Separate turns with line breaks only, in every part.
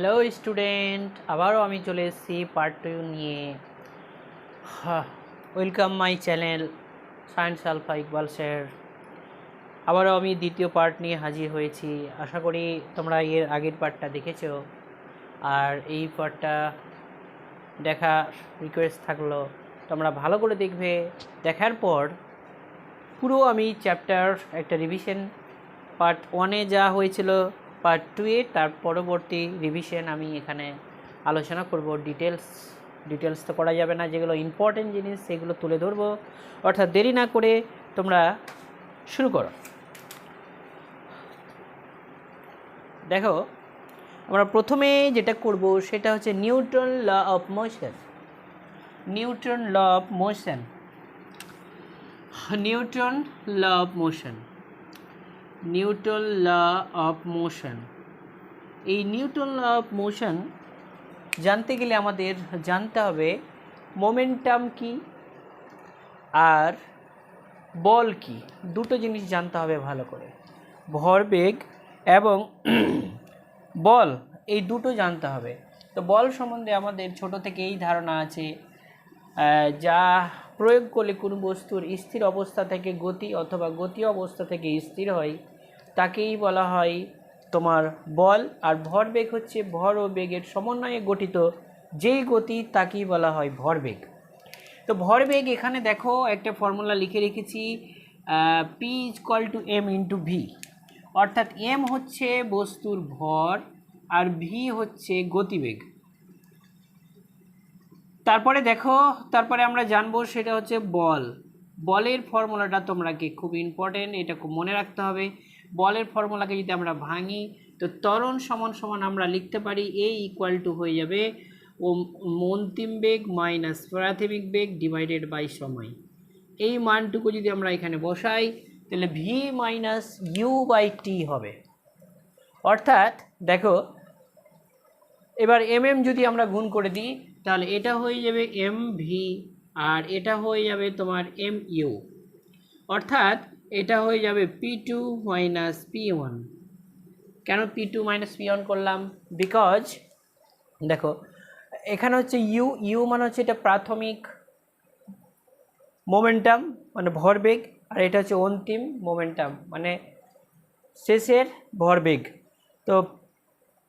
Hello student আবারও আমি চলে এসেছি পার্ট টু নিয়ে। Welcome my channel Science Alpha Iqbal sir আবারও আমি দ্বিতীয় পার্ট নিয়ে হাজির হয়েছি। আশা করি তোমরা এর আগের পার্টটা দেখেছ। আর এই পার্টটা দেখা রিকোয়েস্ট থাকল। তোমরা ভালো করে দেখবে। দেখার পর পুরো আমি চ্যাপ্টার একটা রিভিশন পার্ট ওয়ানে যা হয়েছিল পার্ট টু এ, তার পরবর্তী রিভিশন আমি এখানে আলোচনা করব। ডিটেলস ডিটেলস তো করা যাবে না, যেগুলো ইম্পর্টেন্ট জিনিস, সেগুলো তুলে ধরবো। অর্থাৎ দেরি না করে তোমরা শুরু করো। দেখো, আমরা প্রথমে যেটা করব, সেটা হচ্ছে Newton law of motion Newton law of motion Newton law of motion Newton law of motion. এই নিউটন ল অফ মোশন জানতে গেলে আমাদের জানতে হবে মোমেন্টাম কি আর বল কি? দুটো জিনিস জানতে হবে ভালো করে। ভরবেগ এবং বল, এই দুটো জানতে হবে। তো বল সম্বন্ধে আমাদের ছোট থেকে এই ধারণা আছে যা প্রয়োগ করলে কোনো বস্তুর স্থির অবস্থা থেকে গতি অথবা গতি অবস্থা থেকে স্থির হয়, তাকেই বলা হয় তোমার বল। আর ভরবেগ হচ্ছে, ভর ও বেগের সমন্বয়ে গঠিত যেই গতি, তাকেই বলা হয় ভরবেগ তো ভরবেগ এখানে দেখো, একটা ফর্মুলা লিখে রেখেছি P is equal to M into V অর্থাৎ এম হচ্ছে বস্তুর ভর, আর ভি হচ্ছে গতিবেগ। তারপরে দেখো, তারপরে আমরা জানব সেটা হচ্ছে বল। বলের ফর্মুলাটা তোমরাকে খুব ইম্পর্টেন্ট এটা খুব মনে রাখতে হবে। বলের ফর্মুলাকে যদি আমরা ভাঙি, তো ত্বরণ সমান সমান আমরা লিখতে পারি এ ইকুয়াল টু হয়ে যাবে ও অন্তিম বেগ মাইনাস প্রাথমিক বেগ ডিভাইডেড বাই সময়। এই মানটুকু যদি আমরা এখানে বসাই, তাহলে V minus U by T হবে। অর্থাৎ দেখো, এবার এম এম যদি আমরা গুণ করে দিই তাহলে এটা হয়ে যাবে এম ভি আর এটা হয়ে যাবে তোমার এম ইউ অর্থাৎ এটা হয়ে যাবে P two minus P one কেন P two minus P one করলাম? বিকজ দেখো, এখানে হচ্ছে ইউ ইউ মানে হচ্ছে এটা প্রাথমিক মোমেন্টাম মানে ভরবেগ, আর এটা হচ্ছে অন্তিম মোমেন্টাম মানে শেষের ভরবেগ। তো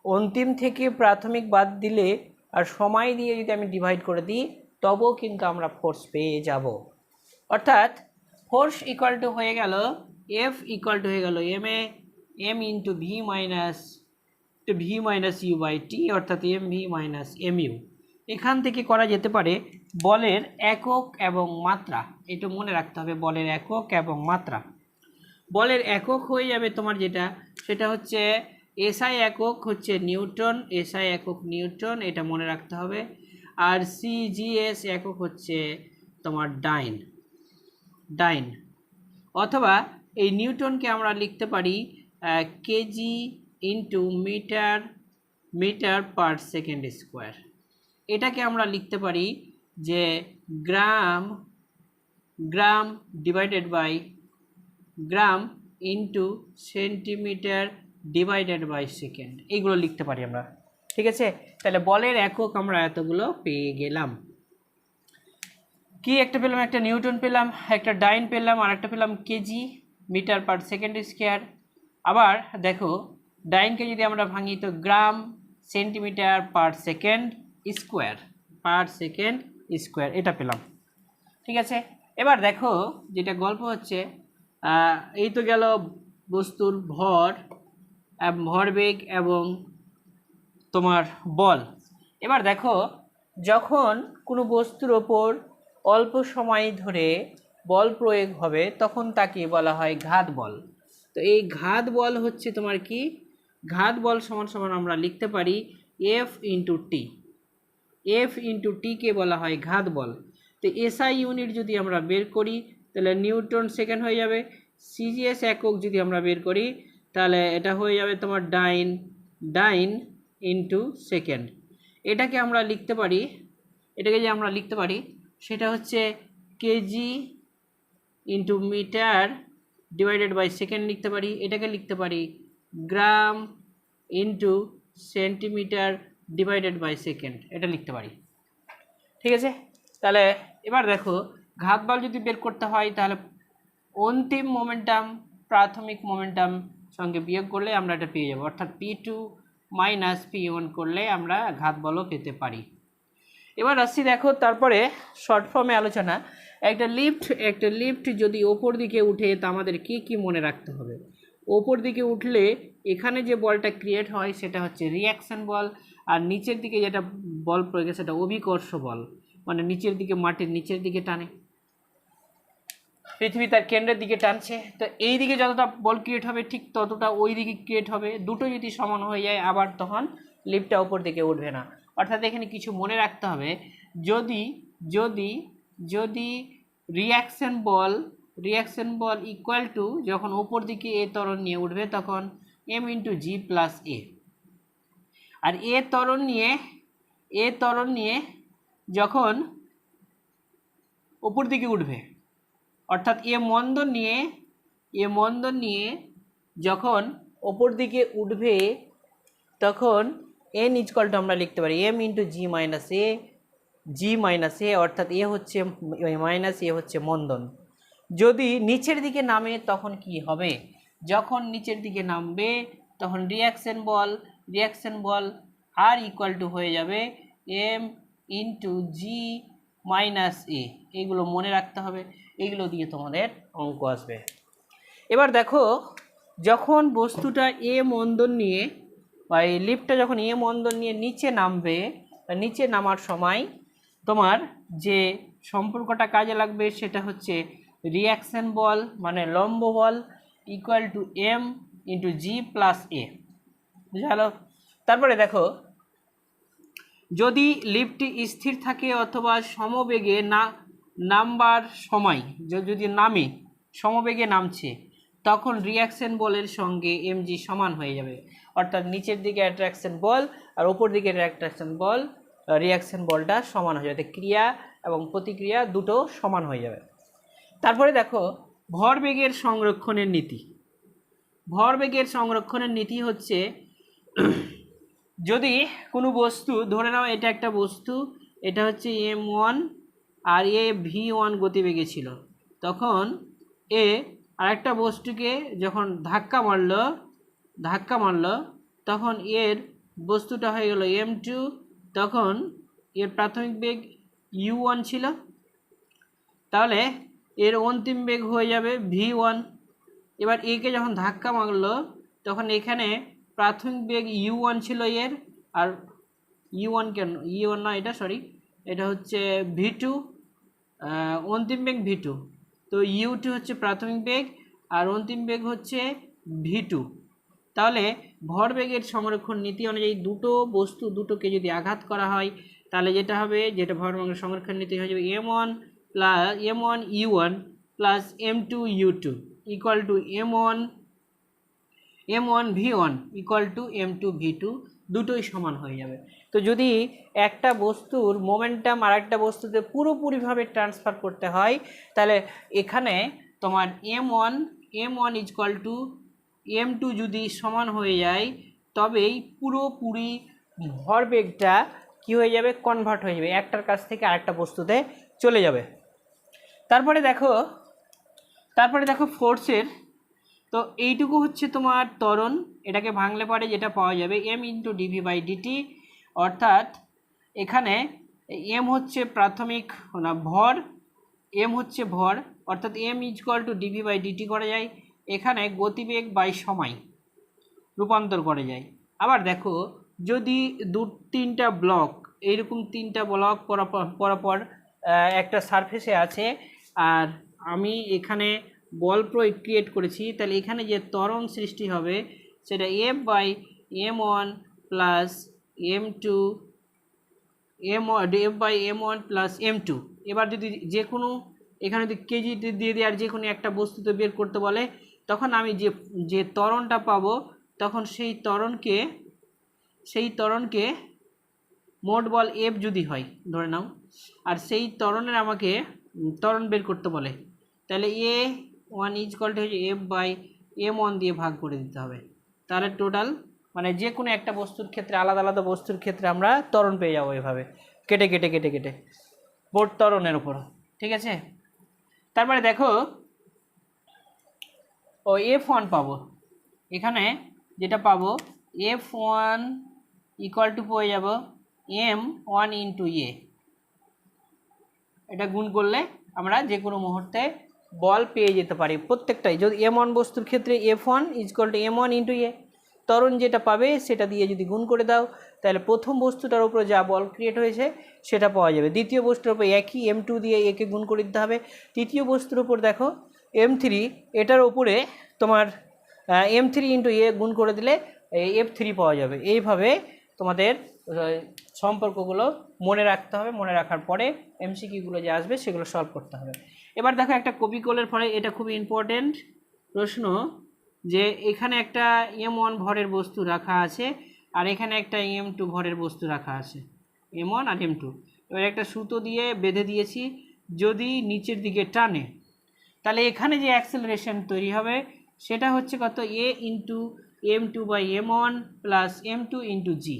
অন্তিম থেকে প্রাথমিক বাদ দিলে আর সময় দিয়ে যদি আমি ডিভাইড করে দিই, তবেও কিন্তু আমরা ফোর্স পেয়ে যাব। অর্থাৎ ফোর্স ইকুয়াল টু হয়ে গেল এফ ইকুয়াল টু হয়ে গেল M A M into V minus to V minus U by T অর্থাৎ M V minus M U এখান থেকে করা যেতে পারে বলের একক এবং মাত্রা। এটা মনে রাখতে হবে, বলের একক এবং মাত্রা। বলের একক হয়ে যাবে তোমার যেটা, সেটা হচ্ছে এসআই একক হচ্ছে নিউটন এসআই একক নিউটন, এটা মনে রাখতে হবে। আর সিজিএস একক হচ্ছে তোমার ডাইন। ডাইন। অথবা এই নিউটনকে আমরা লিখতে পারি KG into metre metre per second square এটাকে আমরা লিখতে পারি যে gram gram divided by gram into centimetre divided by second এইগুলো লিখতে পারি আমরা। ঠিক আছে? তাহলে বলের একক আমরা এতগুলো পেয়ে গেলাম। কি একটা পেলাম? একটা নিউটন পেলাম, একটা ডাইন পেলাম, আর একটা পেলাম KG metre per second square. আবার দেখো, ডাইনকে যদি আমরা ভাঙি তো gram centimetre per second square, per second square, এটা পেলাম। ঠিক আছে? এবার দেখো, যেটা গল্প হচ্ছে এই তো গেল বস্তুর ভর। ভরবেগ এবং তোমার বল। এবার দেখো, যখন কোনো বস্তুর ওপর অল্প সময় ধরে বল প্রয়োগ হবে, তখন তাকে বলা হয় ঘাত বল। তো এই ঘাত বল হচ্ছে তোমার কি? ঘাত বল সমান সমান আমরা লিখতে পারি F into T F into টিকে বলা হয় ঘাত বল। তো এসআই ইউনিট যদি আমরা বের করি, তাহলে নিউটন সেকেন্ড হয়ে যাবে। সিজিএস একক যদি আমরা বের করি তাহলে এটা হয়ে যাবে তোমার ডাইন ডাইন ইন্টু সেকেন্ড এটাকে আমরা লিখতে পারি, এটাকে যে আমরা লিখতে পারি, সেটা হচ্ছে KG into metre divided by second লিখতে পারি, এটাকে লিখতে পারি gram into centimetre divided by second এটা লিখতে পারি। ঠিক আছে? তাহলে এবার দেখো, ঘাত বল যদি বের করতে হয়, তাহলে অন্তিম মোমেন্টাম প্রাথমিক মোমেন্টাম সঙ্গে বিয়োগ করলে আমরা এটা পেয়ে যাব। অর্থাৎ P two minus P one করলে আমরা ঘাত বলও পেতে পারি। এবার আসছি দেখো, তারপরে শর্ট ফর্মে আলোচনা। একটা লিফট একটা লিফট যদি ওপর দিকে উঠে, তা আমাদের কী কী মনে রাখতে হবে? ওপর দিকে উঠলে এখানে যে বলটা ক্রিয়েট হয়, সেটা হচ্ছে রিয়াকশন বল, আর নিচের দিকে যেটা বল প্রয়োগে সেটা অভিকর্ষ বল। মানে নিচের দিকে মাটির নিচের দিকে টানে। পৃথিবী তার কেন্দ্রের দিকে টানছে। তো এই দিকে যতটা বল ক্রিয়েট হবে, ঠিক ততটা ওই দিকে ক্রিয়েট হবে। দুটো যদি সমান হয়ে যায়, আবার তখন লিফটটা ওপর দিকে উঠবে না। অর্থাৎ এখানে কিছু মনে রাখতে হবে। যদি যদি যদি রিয়াকশন বল রিয়াকশন বল ইকুয়াল টু যখন ওপর দিকে এ তরণ নিয়ে উঠবে, তখন M into G plus A আর এ তরণ নিয়ে, এ তরণ নিয়ে যখন ওপর দিকে উঠবে অর্থাৎ এ মন্দন নিয়ে, এ মন্দন নিয়ে যখন ওপর দিকে উঠবে, তখন এন ইজকলটা আমরা লিখতে পারি। M into G minus A G minus A অর্থাৎ এ হচ্ছে মাইনাস এ হচ্ছে মন্দন। যদি নিচের দিকে নামে, তখন কি হবে? যখন নিচের দিকে নামবে, তখন রিয়াকশন বল রিয়াকশন বল আর ইকুয়াল টু হয়ে যাবে M into G minus A এগুলো মনে রাখতে হবে। এগুলো দিয়ে তোমাদের অঙ্ক আসবে। এবার দেখো, যখন বস্তুটা এ মন্দন নিয়ে বা এই লিফটটা যখন এ মন্দন নিয়ে নিচে নামবে, বা নিচে নামার সময় তোমার যে সম্পর্কটা কাজে লাগবে সেটা হচ্ছে রিয়াকশন বল মানে লম্ব বল equal to M into G plus A বুঝালো? তারপরে দেখো, যদি লিফটটি স্থির থাকে অথবা সমবেগে না নামবার সময় যদি নামে, সমবেগে নামছে, তখন রিয়াকশন বলের সঙ্গে এমজি সমান হয়ে যাবে। অর্থাৎ নিচের দিকে অ্যাট্রাকশন বল আর ওপর দিকে অ্যাট্রাকশন বল রিয়াকশন বলটা সমান হয়ে যাবে। ক্রিয়া এবং প্রতিক্রিয়া দুটো সমান হয়ে যাবে। তারপরে দেখো, ভরবেগের সংরক্ষণের নীতি। ভরবেগের সংরক্ষণের নীতি হচ্ছে, যদি কোনো বস্তু, ধরে নাও এটা একটা বস্তু, এটা হচ্ছে এম ওয়ান আর এ ভি ওয়ান গতিবেগে ছিল। তখন এ আরেকটা বস্তুকে যখন ধাক্কা মারলো ধাক্কা মারলো, তখন এর বস্তুটা হয়ে গেল এম টু। তখন এর প্রাথমিক বেগ ইউ ওয়ান ছিল। তাহলে এর অন্তিম বেগ হয়ে যাবে ভি ওয়ান। এবার একে যখন ধাক্কা মারলো, তখন এখানে প্রাথমিক বেগ ইউ ওয়ান ছিল এর। আর ইউ ওয়ান কেন? ইউ ওয়ান না এটা সরি এটা হচ্ছে ভি টু অন্তিম বেগ ভি টু তো ইউ টু হচ্ছে প্রাথমিক বেগ, আর অন্তিম বেগ হচ্ছে ভি টু তাহলে ভরবেগের সংরক্ষণ নীতি অনুযায়ী দুটো বস্তু, দুটোকে যদি আঘাত করা হয়, তাহলে যেটা হবে, যেটা ভরবেগের সংরক্ষণ নীতি হয়ে যাবে M one plus M one U one plus M two U two equal to M one M one V one equal to M two V two দুটোই সমান হয়ে যাবে। তো যদি একটা বস্তুর মোমেন্টাম আর একটা বস্তুতে পুরোপুরিভাবে ট্রান্সফার করতে হয়, তাহলে এখানে তোমার M one M one is equal to M two যদি সমান হয়ে যায়, তবেই পুরোপুরি ভরবেগটা কী হয়ে যাবে? কনভার্ট হয়ে যাবে। একটার কাছ থেকে আরেকটা বস্তুতে চলে যাবে। তারপরে দেখো তারপরে দেখো ফোর্সের তো এইটুকু হচ্ছে তোমার ত্বরণ, এটাকে ভাঙলে পরে যেটা পাওয়া যাবে M into DV by DT অর্থাৎ এখানে এম হচ্ছে প্রাথমিক না, ভর এম হচ্ছে ভর, অর্থাৎ M is equal to DV by DT করা যায়, এখানে গতিবেগ বাই সময় রূপান্তর করে যায়। আবার দেখো, যদি দু, তিনটা ব্লক এইরকম তিনটা ব্লক পরপর পরপর একটা সারফেসে আছে, আর আমি এখানে বল প্রয়োগ ক্রিয়েট করেছি, তাহলে এখানে যে ত্বরণ সৃষ্টি হবে, সেটা F by M one plus M two M F by M one plus M two এবার যদি যে কোনো, এখানে যদি কেজি দিয়ে আর যে কোনো একটা বস্তুতে বের করতে বলে, তখন আমি যে যে তরণটা পাবো, তখন সেই তরণকে সেই তরণকে মোট বল এফ যদি হয়, ধরে নাও, আর সেই তরণের আমাকে তরণ বের করতে বলে, তাহলে এ ওয়ান ইজ কলটা হচ্ছে এফ বাই এম ওয়ান দিয়ে ভাগ করে দিতে হবে। তাহলে টোটাল মানে যে কোনো একটা বস্তুর ক্ষেত্রে, আলাদা আলাদা বস্তুর ক্ষেত্রে আমরা ত্বরণ পেয়ে যাব এভাবে। কেটে কেটে কেটে কেটে। বোর্ড ত্বরণের উপর। ঠিক আছে? তারপরে দেখো, ও এফ ওয়ান পাবো। এখানে যেটা পাবো এফ ওয়ান ইকুয়াল টু পেয়ে যাব এম ওয়ান ইন্টু এ এটা গুণ করলে আমরা যে কোনো মুহূর্তে বল পেয়ে যেতে পারি প্রত্যেকটাই। যদি এম ওয়ান বস্তুর ক্ষেত্রে F one is equal to M one into A তরণ যেটা পাবে সেটা দিয়ে যদি গুণ করে দাও, তাহলে প্রথম বস্তুটার উপরে যা বল ক্রিয়েট হয়েছে সেটা পাওয়া যাবে। দ্বিতীয় বস্তুর উপর একই এম টু দিয়ে একে গুণ করে দিতে হবে। তৃতীয় বস্তুর উপর দেখো, এম থ্রি, এটার উপরে তোমার এম থ্রি ইন্টু এ গুণ করে দিলে এফ থ্রি পাওয়া যাবে। এইভাবে তোমাদের সম্পর্কগুলো মনে রাখতে হবে, মনে রাখার পরে এমসিকিউগুলো যে আসবে সেগুলো সলভ করতে হবে। এবার দেখো একটা কপি কলের ফলে এটা খুবই ইম্পর্টেন্ট প্রশ্ন যে এখানে একটা এম ওয়ান ভরের বস্তু রাখা আছে আর এখানে একটা এম টু ভরের বস্তু রাখা আছে। এম ওয়ান আর এম টু এবার একটা সুতো দিয়ে বেঁধে দিয়েছি, যদি নিচের দিকে টানে, তাহলে এখানে যে অ্যাক্সেলারেশন তৈরি হবে সেটা হচ্ছে কত? A into M two by M one plus M two into G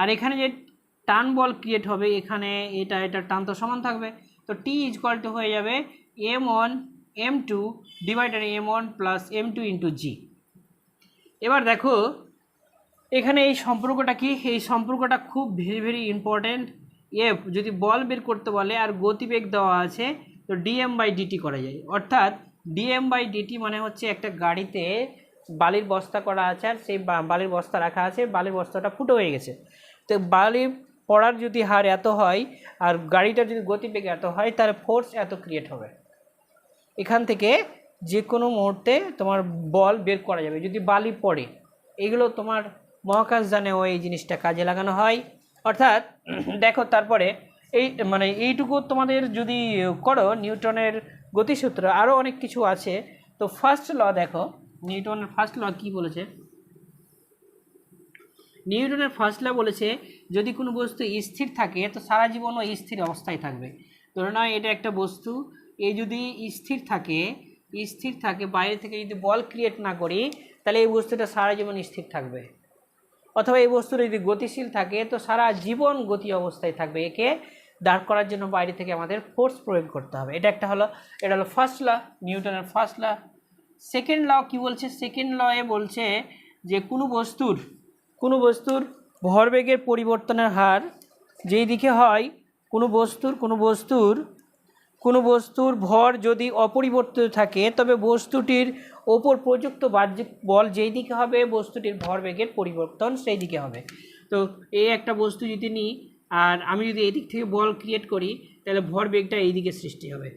আর এখানে যে টান বল ক্রিয়েট হবে, এখানে এটা এটা টান তো সমান থাকবে। তো টি ইজ টু হয়ে যাবে M one M two divider M one plus M two into G এবার দেখো, এখানে এই সম্পর্কটা কি? এই সম্পর্কটা খুব ভেরি ভেরি ইম্পর্ট্যান্ট এফ, যদি বল বের করতে বলে আর গতিবেগ দেওয়া আছে, তো ডিএম বাই ডিটি করা যায়। অর্থাৎ ডিএম বাই ডিটি মানে হচ্ছে একটা গাড়িতে বালির বস্তা করা আছে আর সেই বালির বস্তা রাখা আছে, বালির বস্তাটা ফুটো হয়ে গেছে। তো বালি পড়ার যদি হার এত হয় আর গাড়িটার যদি গতিবেগ এত হয় তার ফোর্স এত ক্রিয়েট হবে। এখান থেকে যে কোনো মুহূর্তে তোমার বল বের করা যাবে। যদি বালি পড়ে, এগুলো তোমার মহাকাশ জানেও এই জিনিসটা কাজে লাগানো হয়। অর্থাৎ, দেখো তারপরে এই মানে এইটুকু তোমাদের যদি করো, নিউটনের গতিসূত্র আরও অনেক কিছু আছে। তো ফার্স্ট ল দেখো, নিউটনের ফার্স্ট ল কী বলেছে? নিউটনের ফার্স্ট ল বলেছে, যদি কোনো বস্তু স্থির থাকে, তো সারা জীবনও স্থির অবস্থায় থাকবে। ধরে নয় এটা একটা বস্তু এই যদি স্থির থাকে স্থির থাকে, বাইরে থেকে যদি বল ক্রিয়েট না করি, তাহলে এই বস্তুটা সারা জীবন স্থির থাকবে। অথবা এই বস্তুটা যদি গতিশীল থাকে, তো সারা জীবন গতি অবস্থায় থাকবে। একে দাঁড় করার জন্য বাইরে থেকে আমাদের ফোর্স প্রয়োগ করতে হবে। এটা একটা হলো, এটা হলো ফার্স্ট ল নিউটনের ফার্স্ট ল সেকেন্ড ল কি বলছে? সেকেন্ড লয়ে বলছে যে কোনো বস্তুর কোনো বস্তুর ভরবেগের পরিবর্তনের হার যেই দিকে হয়, কোনো বস্তুর কোনো বস্তুর কোনো বস্তুর ভর যদি অপরিবর্তিত থাকে, তবে বস্তুটির ওপর প্রযুক্ত বাহ্যিক বল যেই দিকে হবে, বস্তুটির ভরবেগের পরিবর্তন সেই দিকে হবে। তো এই একটা বস্তু যদি নিই, আর আমি যদি এই দিক থেকে বল ক্রিয়েট করি, তাহলে ভরবেগটা এই দিকে সৃষ্টি হবে।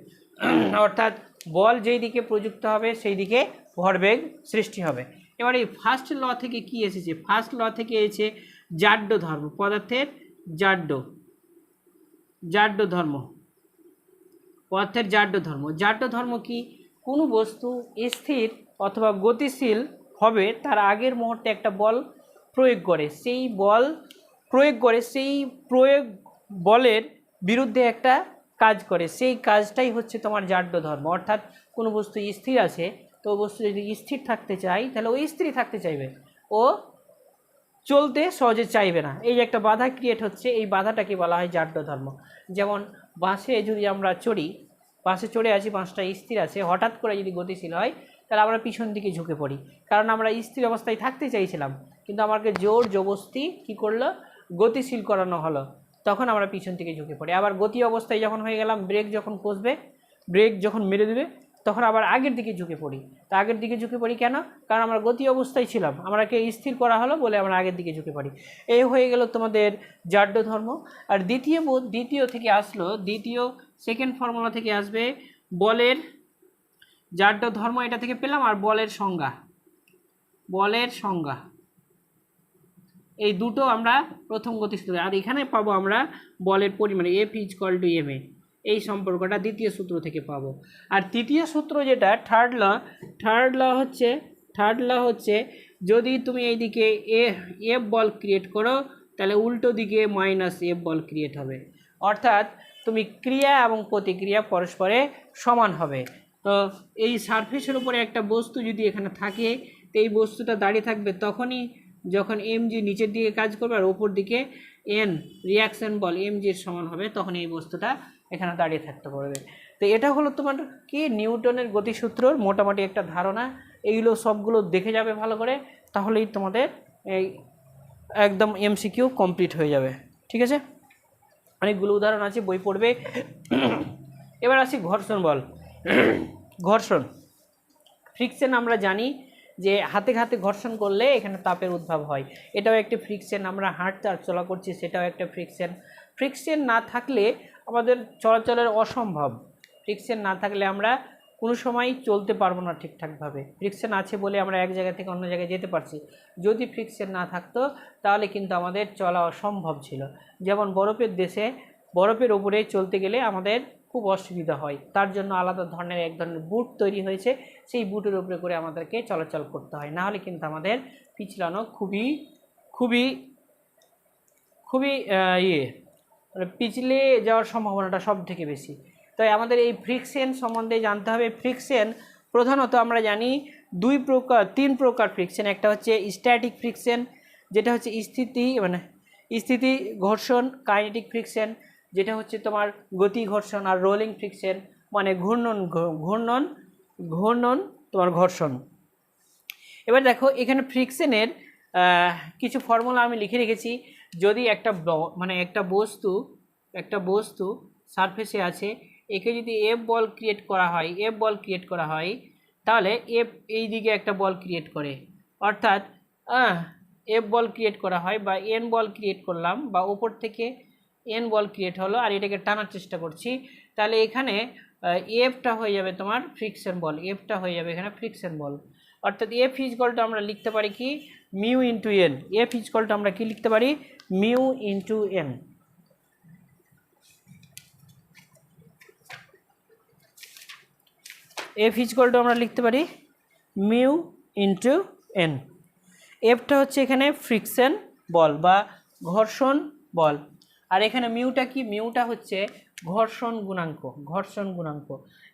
অর্থাৎ বল যেই দিকে প্রযুক্ত হবে, সেই দিকে ভরবেগ সৃষ্টি হবে। এবার এই ফার্স্ট ল থেকে কি এসেছে? ফার্স্ট ল থেকে এসেছে জাড্য ধর্ম। পদার্থের জাড্য জাড্য ধর্ম। পদার্থের জাড্য ধর্ম। জাড্য ধর্ম কি? কোনো বস্তু স্থির অথবা গতিশীল হবে, তার আগের মুহূর্তে একটা বল প্রয়োগ করে। সেই বল প্রয়োগ করে, সেই প্রয়োগ বলের বিরুদ্ধে একটা কাজ করে। সেই কাজটাই হচ্ছে তোমার জাড্য ধর্ম। অর্থাৎ কোনো বস্তু স্থির আছে তো বস্তু যদি স্থির থাকতে চাই তাহলে ও স্থির থাকতে চাইবে। ও চলতে সহজে চাইবে না। এই যে একটা বাধা ক্রিয়েট হচ্ছে, এই বাধাটাকে বলা হয় জাড্য ধর্ম। যেমন বাসে যদি আমরা চড়ি, বাসে চড়ে আছি, বাসটা স্থির আছে, হঠাৎ করে যদি গতিশীল হয়, তাহলে আমরা পিছন দিকে ঝুঁকে পড়ি। কারণ আমরা স্থির অবস্থায় থাকতে চাইছিলাম, কিন্তু আমাকে জোর জবস্তি কী করল? গতিশীল করানো হলো। তখন আমরা পিছন থেকে ঝুঁকে পড়ি। আবার গতি অবস্থায় যখন হয়ে গেলাম ব্রেক যখন কষবে ব্রেক যখন মেরে দেবে তখন আবার আগের দিকে ঝুঁকে পড়ি। তা আগের দিকে ঝুঁকে পড়ি কেন? কারণ আমরা গতি অবস্থায় ছিলাম। আমরাকে স্থির করা হলো বলে আমরা আগের দিকে ঝুঁকে পড়ি। এই হয়ে গেল তোমাদের জাড্য ধর্ম। আর দ্বিতীয় বোধ, দ্বিতীয় থেকে আসলো, দ্বিতীয় সেকেন্ড ফর্মুলা থেকে আসবে বলের জাড্য ধর্ম, এটা থেকে পেলাম, আর বলের সংজ্ঞা। বলের সংজ্ঞা। এই দুটো আমরা প্রথম গতিসূত্র আর এখানে পাবো আমরা বলের পরিমাণ F is equal to M A এই সম্পর্কটা দ্বিতীয় সূত্র থেকে পাবো। আর তৃতীয় সূত্র যেটা থার্ড ল থার্ড ল হচ্ছে থার্ড ল হচ্ছে যদি তুমি এইদিকে এ এফ বল ক্রিয়েট করো, তাহলে উল্টো দিকে মাইনাস এফ বল ক্রিয়েট হবে। অর্থাৎ তুমি ক্রিয়া এবং প্রতিক্রিয়া পরস্পরে সমান হবে। তো এই সারফেসের উপরে একটা বস্তু যদি এখানে থাকে, তো এই বস্তুটা দাঁড়িয়ে থাকবে তখনই যখন এম জি নিচের দিকে কাজ করবে আর ওপর দিকে এন রিয়াকশন বল এম জির সমান হবে তখন এই বস্তুটা এখানে দাঁড়িয়ে থাকতে পারবে। তো এটা হলো তোমার কি? নিউটনের গতিসূত্রর মোটামুটি একটা ধারণা। এইগুলো সবগুলো দেখে যাবে ভালো করে, তাহলেই তোমাদের এই একদম এমসিকিউ কমপ্লিট হয়ে যাবে। ঠিক আছে? অনেকগুলো উদাহরণ আছে, বই পড়বে। এবার আসি ঘর্ষণ বল। ঘর্ষণ। ফ্রিকশন আমরা জানি যে হাতে হাতে ঘর্ষণ করলে এখানে তাপের উদ্ভব হয়। এটাও একটি ফ্রিকশন, আমরা হাঁটতে আর চলা করছি, সেটাও একটা ফ্রিকশন। ফ্রিকশন না থাকলে আমাদের চলাচলের অসম্ভব। ফ্রিকশন না থাকলে আমরা কোনো সময় চলতে পারব না ঠিকঠাকভাবে। ফ্রিকশন আছে বলে আমরা এক জায়গা থেকে অন্য জায়গায় যেতে পারছি। যদি ফ্রিকশন না থাকতো, তাহলে কিন্তু আমাদের চলা অসম্ভব ছিল। যেমন বরফের দেশে বরফের ওপরে চলতে গেলে আমাদের খুব অসুবিধা হয়। তার জন্য আলাদা ধরনের এক ধরনের বুট তৈরি হয়েছে। সেই বুটের উপরে করে আমাদেরকে চলাচল করতে হয়। নাহলে কিন্তু আমাদের পিছলানো খুবই খুবই খুবই ইয়ে মানে পিছলে যাওয়ার সম্ভাবনাটা সব থেকে বেশি। তাই আমাদের এই ফ্রিকশন সম্বন্ধে জানতে হবে। ফ্রিকশন প্রধানত আমরা জানি দুই প্রকার, তিন প্রকার ফ্রিকশন একটা হচ্ছে স্ট্যাটিক ফ্রিকশন যেটা হচ্ছে স্থিতি মানে স্থিতি ঘর্ষণ কাইনেটিক ফ্রিকশন যেটা হচ্ছে তোমার গতি ঘর্ষণ আর রোলিং ফ্রিকশন মানে ঘূর্ণন ঘূর্ণন ঘূর্ণন, তোমার ঘর্ষণ। এবার দেখো, এখানে ফ্রিকশনের কিছু ফর্মুলা আমি লিখে রেখেছি। যদি একটা মানে একটা বস্তু একটা বস্তু সারফেসে আছে, একে যদি এফ বল ক্রিয়েট করা হয় এফ বল ক্রিয়েট করা হয়, তাহলে এফ এই দিকে একটা বল ক্রিয়েট করে। অর্থাৎ এফ বল ক্রিয়েট করা হয় বা এন বল ক্রিয়েট করলাম বা ওপর থেকে এন বল ক্রিয়েট হলো আর এটাকে টানার চেষ্টা করছি, তাহলে এখানে এফটা হয়ে যাবে তোমার ফ্রিকশন বল এফটা হয়ে যাবে এখানে ফ্রিকশন বল অর্থাৎ এফ ইজকলটা আমরা লিখতে পারি কি? মিউ ইন্টু এন এফ ইজকলটা আমরা কি লিখতে পারি? Mu into N. এফ ইজকলটা আমরা লিখতে পারি মিউ ইন্টু এন। এফটা হচ্ছে এখানে ফ্রিকশন বল বা ঘর্ষণ বল। আর এখানে মিউটা কি? মিউটা হচ্ছে ঘর্ষণ গুণাঙ্ক ঘর্ষণ গুণাঙ্ক।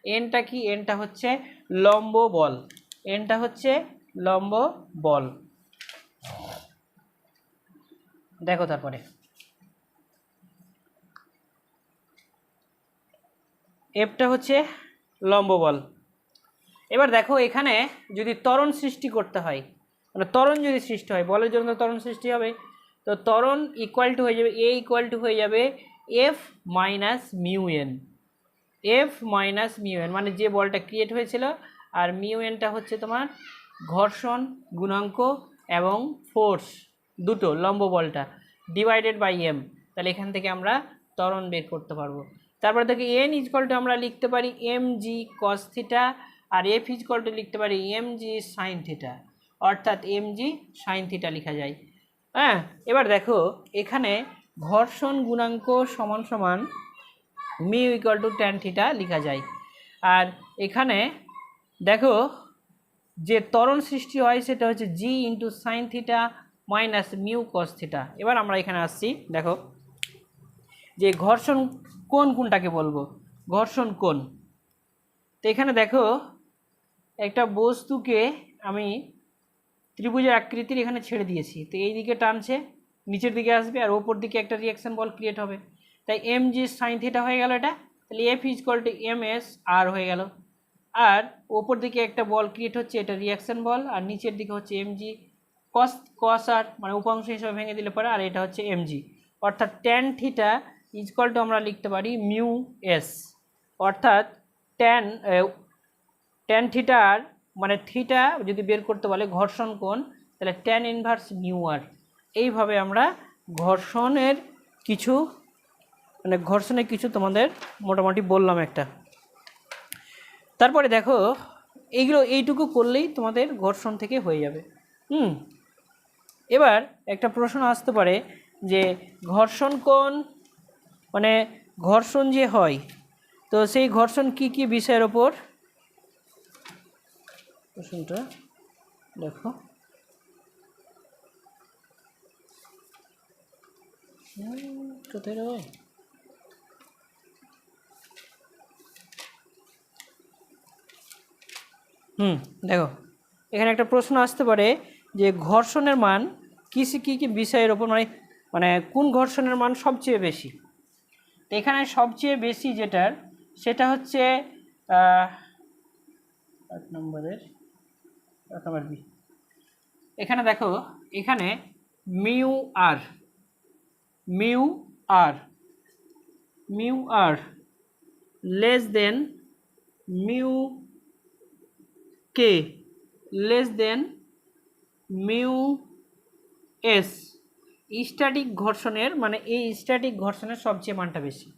এনটা কি? এনটা হচ্ছে লম্ব বল। এনটা হচ্ছে লম্ব বল। দেখো তারপরে। এফটা হচ্ছে লম্ব বল। এবার দেখো এখানে যদি ত্বরণ সৃষ্টি করতে হয় মানে ত্বরণ যদি সৃষ্টি হয়, বলের জন্য ত্বরণ সৃষ্টি হবে, তো ত্বরণ ইকুয়াল টু হয়ে যাবে এ ইকুয়াল টু হয়ে যাবে F minus mu N F minus mu N মানে যে বলটা ক্রিয়েট হয়েছিল, আর মিউ এনটা হচ্ছে তোমার ঘর্ষণ, গুণাঙ্ক এবং ফোর্স দুটো লম্ব বলটা ডিভাইডেড বাই এম তাহলে এখান থেকে আমরা ত্বরণ বের করতে পারব। তারপরে দেখি এন ইজকলটা আমরা লিখতে পারি এম জি কস থিটা আর এফ ইজকলটা লিখতে পারি এম জি সাইন থিটা অর্থাৎ এম জি সাইন থিটা লেখা যায়। হ্যাঁ এবার দেখো এখানে ঘর্ষণ গুণাঙ্ক সমান সমান mu equal to tan theta লেখা যায়। আর এখানে দেখো যে ত্বরণ সৃষ্টি হয় সেটা হচ্ছে G into sine theta minus mu cos theta এবার আমরা এখানে আসছি, দেখো, যে ঘর্ষণ কোন কোনটাকে বলব, ঘর্ষণ কোন তো এখানে দেখো, একটা বস্তুকে আমি ত্রিভুজের আকৃতির এখানে ছেড়ে দিয়েছি। তো এই দিকে টানছে, নিচের দিকে আসবে, আর ওপর দিকে একটা রিয়াকশন বল ক্রিয়েট হবে। তাই এম জি সাইন থিটা হয়ে গেল এটা, তাহলে F is equal to M S আর হয়ে গেল। আর ওপর দিকে একটা বল ক্রিয়েট হচ্ছে, এটা রিয়াকশন বল আর নিচের দিকে হচ্ছে এম জি কস কস আর মানে উপাংশ হিসাবে ভেঙে দিলে পরে আর এটা হচ্ছে এম জি অর্থাৎ tan theta is equal to আমরা লিখতে পারি মিউ এস অর্থাৎ ট্যান ট্যান থিটার মানে থিটা যদি বের করতে বলে ঘর্ষণ কোণ, তাহলে ট্যান ইনভার্স মিউ আর এইভাবে আমরা ঘর্ষণের কিছু মানে ঘর্ষণের কিছু তোমাদের মোটামুটি বললাম একটা। তারপরে দেখো, এইগুলো, এইটুকু করলেই তোমাদের ঘর্ষণ থেকে হয়ে যাবে। হুম? এবার একটা প্রশ্ন আসতে পারে যে ঘর্ষণ কোন মানে ঘর্ষণ যে হয়, তো সেই ঘর্ষণ কি কি বিষয়ের ওপর প্রশ্নটা দেখো কোথায়? হুম, দেখো এখানে একটা প্রশ্ন আসতে পারে যে ঘর্ষণের মান, কী কী কী বিষয়ের ওপর মানে মানে কোন ঘর্ষণের মান সবচেয়ে বেশি? এখানে সবচেয়ে বেশি যেটার, সেটা হচ্ছে এক নম্বরের, এক নম্বর বি। এখানে দেখো, এখানে mu R mu R mu R less than mu K less than mu S. Static ঘর্ষণের মানে এই স্ট্যাটিক ঘর্ষণের সবচেয়ে মানটা বেশি।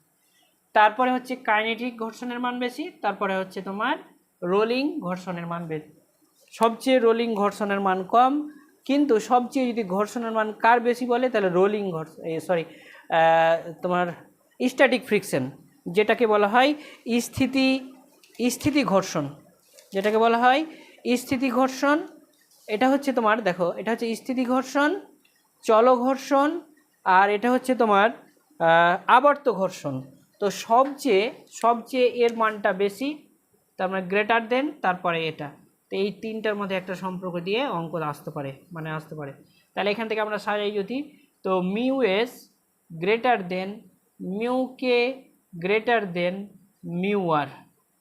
তারপরে হচ্ছে কাইনেটিক ঘর্ষণের মান বেশি, তারপরে হচ্ছে তোমার রোলিং ঘর্ষণের মান বেশি সবচেয়ে রোলিং ঘর্ষণের মান কম, কিন্তু সবচেয়ে যদি ঘর্ষণের মান কার বেশি বলে, তাহলে রোলিং ঘর্ষণ সরি তোমার স্ট্যাটিক ফ্রিকশন যেটাকে বলা হয় স্থিতি স্থিতি ঘর্ষণ। যেটাকে বলা হয় স্থিতি ঘর্ষণ এটা হচ্ছে তোমার, দেখো, এটা হচ্ছে স্থিতি ঘর্ষণ চল ঘর্ষণ আর এটা হচ্ছে তোমার আবর্ত ঘর্ষণ। তো সবচেয়ে সবচেয়ে এর মানটা বেশি, তার মানে গ্রেটার দেন তারপরে এটা। তো এই তিনটার মধ্যে একটা সম্পর্ক দিয়ে অঙ্ক আসতে পারে মানে আসতে পারে। তাহলে এখান থেকে আমরা সাজাই যদি, তো mu S greater than mu K greater than mu R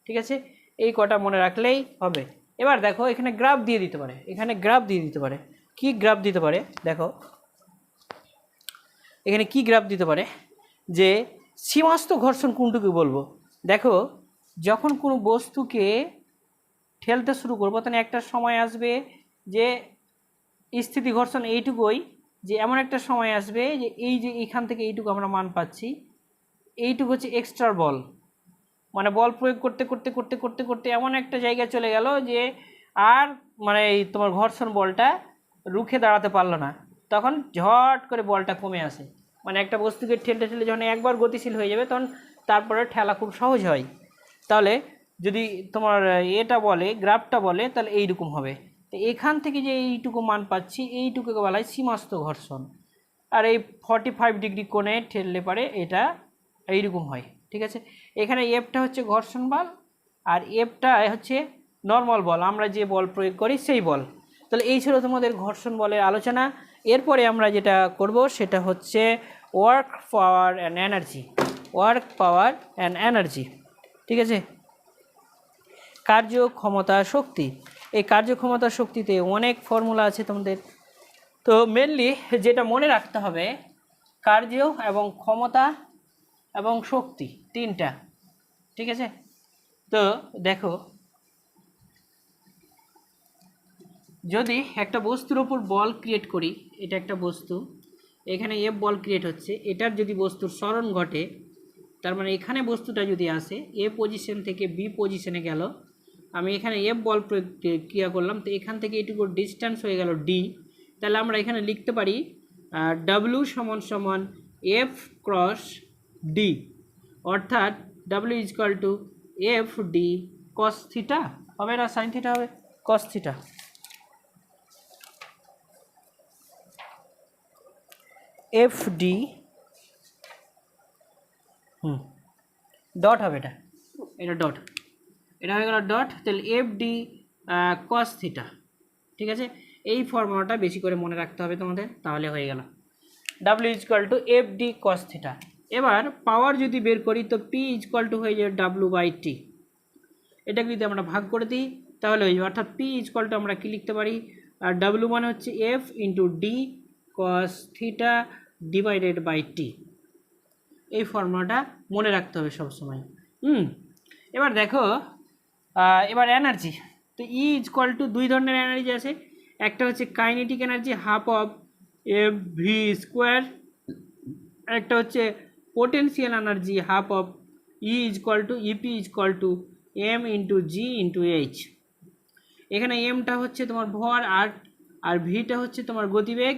ঠিক আছে? এই কটা মনে রাখলেই হবে। এবার দেখো এখানে গ্রাফ দিয়ে দিতে পারে। এখানে গ্রাফ দিয়ে দিতে পারে। কি গ্রাফ দিতে পারে? দেখো। এখানে কি গ্রাফ দিতে পারে? যে সীমাস্ত ঘর্ষণ কোনটুকু বলব? দেখো, যখন কোনো বস্তুকে ঠেলতে শুরু করব তখন একটা সময় আসবে যে স্থিতি ঘর্ষণ এইটুকুই, যে এমন একটা সময় আসবে যে এই যে এইখান থেকে এইটুকু আমরা মান পাচ্ছি, এইটুকু হচ্ছে এক্সট্রা বল মানে বল প্রয়োগ করতে করতে করতে করতে করতে এমন একটা জায়গায় চলে গেল যে আর মানে এই তোমার ঘর্ষণ বলটা রুখে দাঁড়াতে পারল না। তখন ঝট করে বলটা কমে আসে। মানে একটা বস্তুকে ঠেলতে ঠেলে যখন একবার গতিশীল হয়ে যাবে তখন তারপরে ঠেলা খুব সহজ হয়। তাহলে যদি তোমার এটা বলে, গ্রাফটা বলে, তাহলে এইরকম হবে। তো এখান থেকে যে এইটুকু মান পাচ্ছি এইটুকুকে বলা হয় সীমাস্ত ঘর্ষণ। আর এই ফর্টি ফাইভ ডিগ্রি কোণে ঠেললে পারে এটা এইরকম হয়। ঠিক আছে? এখানে এফটা হচ্ছে ঘর্ষণ বল আর এফটা হচ্ছে নর্মাল বল। আমরা যে বল প্রয়োগ করি সেই বল। তাহলে এই ছিল তোমাদের ঘর্ষণ বলের আলোচনা। এরপরে আমরা যেটা করব সেটা হচ্ছে work power and energy work power and energy ঠিক আছে? কার্য ক্ষমতা শক্তি। এই কার্যক্ষমতা শক্তিতে অনেক ফর্মুলা আছে তোমাদের। তো মেনলি যেটা মনে রাখতে হবে, কার্য এবং ক্ষমতা এবং শক্তি তিনটা, ঠিক আছে? তো দেখো, যদি একটা বস্তুর ওপর বল ক্রিয়েট করি, এটা একটা বস্তু, এখানে এফ বল ক্রিয়েট হচ্ছে, এটার যদি বস্তুর স্মরণ ঘটে, তার মানে এখানে বস্তুটা যদি আসে এ পজিশন থেকে বি পজিশনে গেল, আমি এখানে এফ বল ক্রিয়া করলাম, তো এখান থেকে এটুকু ডিস্ট্যান্স হয়ে গেল ডি তাহলে আমরা এখানে লিখতে পারি ডাব্লু সমান সমান এফ ক্রস ডি অর্থাৎ W equal to F D cos theta হবে না সাইন থিটা হবে? Cos theta F D hmm dot হবে এটা। এটা ডট এটা হয়ে গেল ডট তাহলে এফ ডি কস থিটা ঠিক আছে? এই ফর্মুলাটা বেশি করে মনে রাখতে হবে তোমাদের, তাহলে হয়ে গেল। W equal to F D cos theta এবার পাওয়ার যদি বের করি, তো পি ইজ ইজকাল টু হয়ে যাবে ডাব্লু বাই টি এটাকে যদি আমরা ভাগ করে দিই, তাহলে হয়ে যাবে, অর্থাৎ পি ইজকাল টু আমরা কী লিখতে পারি? আর ডাব্লু মানে হচ্ছে F into D cos theta divided by T এই ফর্মুলাটা মনে রাখতে হবে সবসময়। হুম, এবার দেখো এবার এনার্জি তো ই ইজ কল টু দুই ধরনের এনার্জি আছে। একটা হচ্ছে kinetic energy half of F V square একটা হচ্ছে potential energy half of E equal to EP equal to M into G into H এখানে এমটা হচ্ছে তোমার ভর আর আর ভিটা হচ্ছে তোমার গতিবেগ।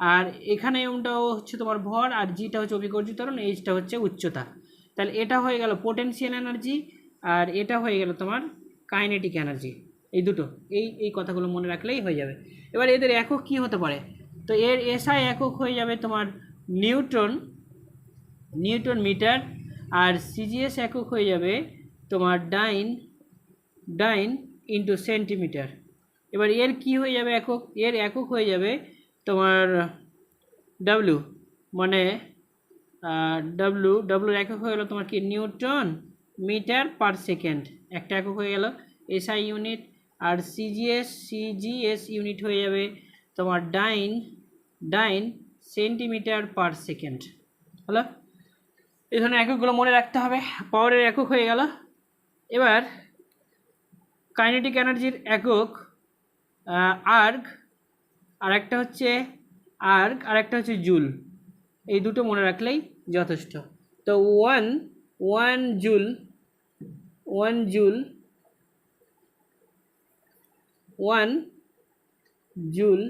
আর এখানে এমটাও হচ্ছে তোমার ভর আর জিটা হচ্ছে ত্বরণ এইচটা হচ্ছে উচ্চতা। তাহলে এটা হয়ে গেল পোটেনশিয়াল এনার্জি আর এটা হয়ে গেল তোমার কাইনেটিক এনার্জি এই দুটো, এই এই কথাগুলো মনে রাখলেই হয়ে যাবে। এবার এদের একক কি হতে পারে? তো এর এসআই একক হয়ে যাবে তোমার নিউটন নিউটন মিটার আর সিজিএস একক হয়ে যাবে তোমার ডাইন ডাইন ইন্টু সেন্টিমিটার এবার এর কি হয়ে যাবে একক? এর একক হয়ে যাবে তোমার ডাব্লু মানে ডাব্লু ডাব্লুর একক হয়ে গেলো তোমার কি? Newton metre per second. একটা একক হয়ে গেল। এসআই ইউনিট আর সিজিএস সিজিএস ইউনিট হয়ে যাবে তোমার dyne dyne centimetre per second. হলো? এই ধরনের এককগুলো মনে রাখতে হবে। পাওয়ারের একক হয়ে গেল। এবার কাইনেটিক এনার্জির একক আর্গ আর একটা হচ্ছে আর্গ আর একটা হচ্ছে জুল এই দুটো মনে রাখলেই যথেষ্ট। তো one one joule one joule one joule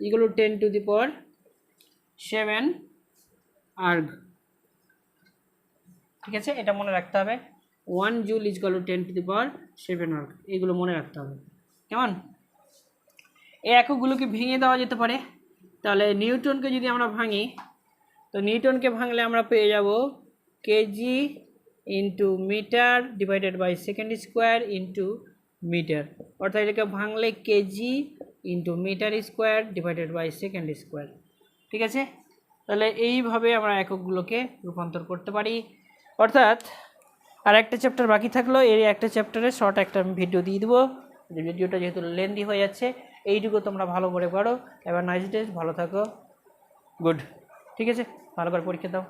এগুলো ten to the power seven erg ঠিক আছে এটা মনে রাখতে হবে। One joule equal ten to the power seven erg এগুলো মনে রাখতে হবে। কেমন? এই এককগুলোকে ভেঙে দেওয়া যেতে পারে। তাহলে নিউটনকে যদি আমরা ভাঙি তো নিউটনকে ভাঙলে আমরা পেয়ে যাব KG into metre divided by second square into metre অর্থাৎ এটাকে ভাঙলে KG into metre square divided by second square ঠিক আছে? তাহলে এইভাবে আমরা এককগুলোকে রূপান্তর করতে পারি। অর্থাৎ আর একটা চ্যাপ্টার বাকি থাকল এর একটা চ্যাপ্টারে শর্ট একটা আমি ভিডিও দিয়ে দেবো। ভিডিওটা যেহেতু লেন্দি হয়ে যাচ্ছে এইটুকু তোমরা ভালো করে পারো এবার নাইস ডে ভালো থাকো। গুড ঠিক আছে? ভালো করে পরীক্ষা দাও।